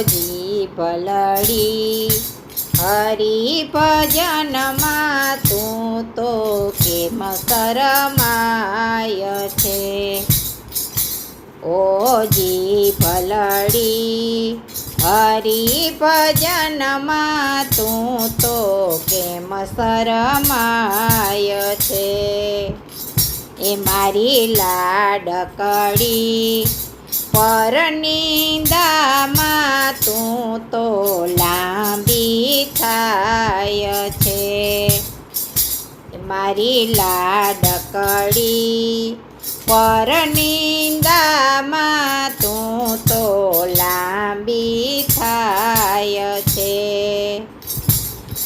જી ભલડી હરી ભજનમાં તું તો કેમ કરમાય છે. ઓજી ભલડી હરી ભજનમાં તું તો કેમ શરમાય છે. એ મારી લાડકડી પરનિંદામાં તું લાંબી થાય છે. મારી લાડકડી પરનિંદામાં તું તો લાંબી થાય છે.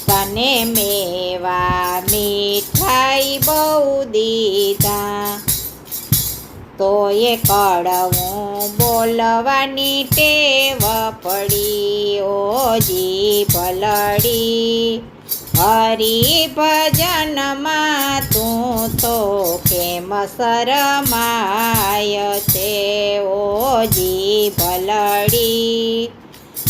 તને મેવા મીઠાઈ બહુ દીધા તો એ કડવું બોલવાની ટેવ પડી ઓજી ભલડી. હરી ભજનમાં તું તો કેમ શરમાય છે ઓજી ભલડી.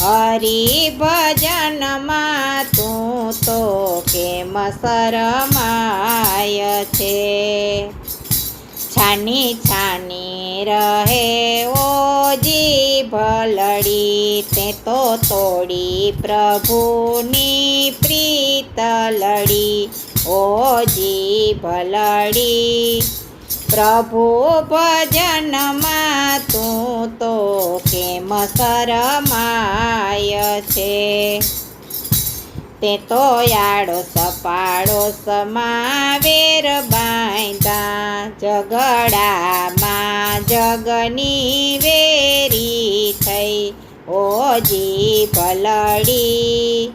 હરી ભજનમાં તું તો કેમ શરમાય છે? છાની છાની રહે ઓજી ભલડી, તે તો તોડી પ્રભુની પ્રીત લડી. ઓજી ભલડી, પ્રભુ ભજનમાં તું તો કેમ શરમાય છે? તે તો યાડો સપાડો સમાવેર બાંધા ઝઘડામાં જગની વેરી થઈ ઓજી ભલડી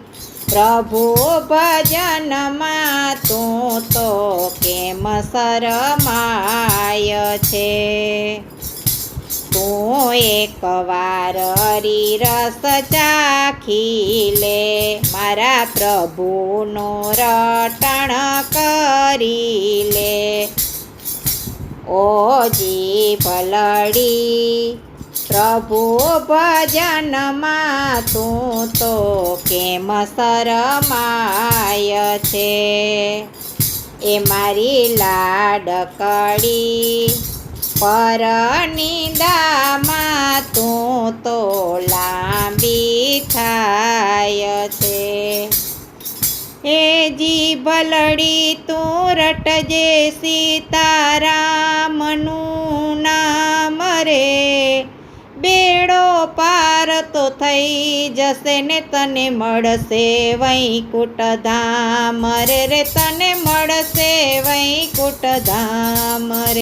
પ્રભુ ભજનમાં તું તો કેમ શરમાય છે? તું એકવાર હરી રસ ચાખી લે, મારા પ્રભુનો રટણ કરી લે. ઓજી ભલડી પ્રભુ ભજનમાં તું તો કેમ શરમાય છે? એ મારી લાડકડી પરનિંદામાં તું તો લાંબી થાય ભલડી તું રટજે સીતારામનું નામ રે. બેડો પાર તો થઈ જશે ને તને મળશે વૈકુટ ધામ રે તને મળશે વૈકુટ ધામ રે.